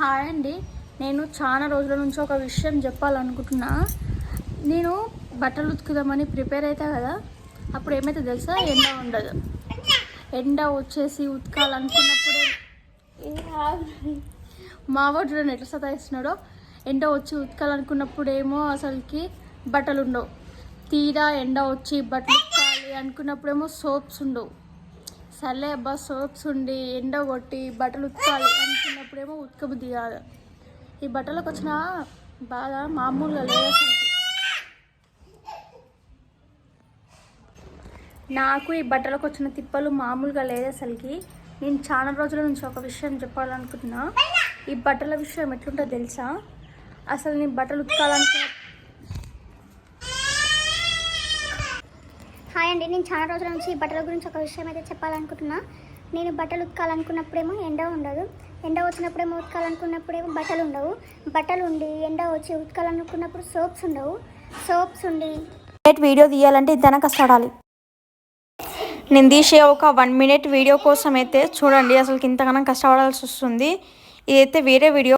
Hi అండి. నేను చాలా రోజుల నుంచి ఒక విషయం చెప్పాలనుకుంటున్నా. నేను బట్టలు ఉతుకుదామని ప్రిపేర్ అవుతా కదా అప్పుడు ఏమైతే తెలుసా? ఎండ ఉండదు. ఎండ వచ్చేసి ఉతకాలనుకున్నప్పుడు ఏ మా వాడు చూడండి ఎట్లా సతాయిస్తున్నాడో. ఎండ వచ్చి ఉతకాలనుకున్నప్పుడేమో అసలుకి బట్టలు ఉండవు. తీరా ఎండ వచ్చి బట్టలు ఉతకాలి అనుకున్నప్పుడేమో సోప్స్ ఉండవు. సర్లే అబ్బా సోప్స్ ఉండి ఎండ కొట్టి బట్టలు ఉతకాలి ఇప్పుడేమో ఉతకబుద్ధి కాదు ఈ బట్టలకు వచ్చిన బాధ మామూలుగా లేదు నాకు ఈ బట్టలకు వచ్చిన తిప్పలు మామూలుగా లేదు అసలుకి. నేను చాలా రోజుల నుంచి ఒక విషయం చెప్పాలనుకుంటున్నా. ఈ బట్టల విషయం ఎట్లుంటో తెలుసా? అసలు నేను బట్టలు ఉతకాలనుకున్న హాయ్ అండి నేను చాలా రోజుల నుంచి ఈ బట్టల గురించి ఒక విషయం అయితే చెప్పాలనుకుంటున్నా. నేను బట్టలు ఉతకాలనుకున్నప్పుడేమో ఎండ ఉండదు. ఎండ వచ్చినప్పుడేమో ఉతకాలనుకున్నప్పుడేమో బట్టలు ఉండవు బట్టలు ఉండి ఎండ వచ్చి ఉతకాలనుకున్నప్పుడు సోప్స్ ఉండవు. సోప్స్ ఉండి. వీడియో తీయాలంటే ఇంతనా కష్టపడాలి నేను తీసే ఒక వన్ మినిట్ వీడియో కోసం అయితే చూడండి అసలు ఇంతకన్నా కష్టపడాల్సి వస్తుంది. ఇదైతే వేరే వీడియో.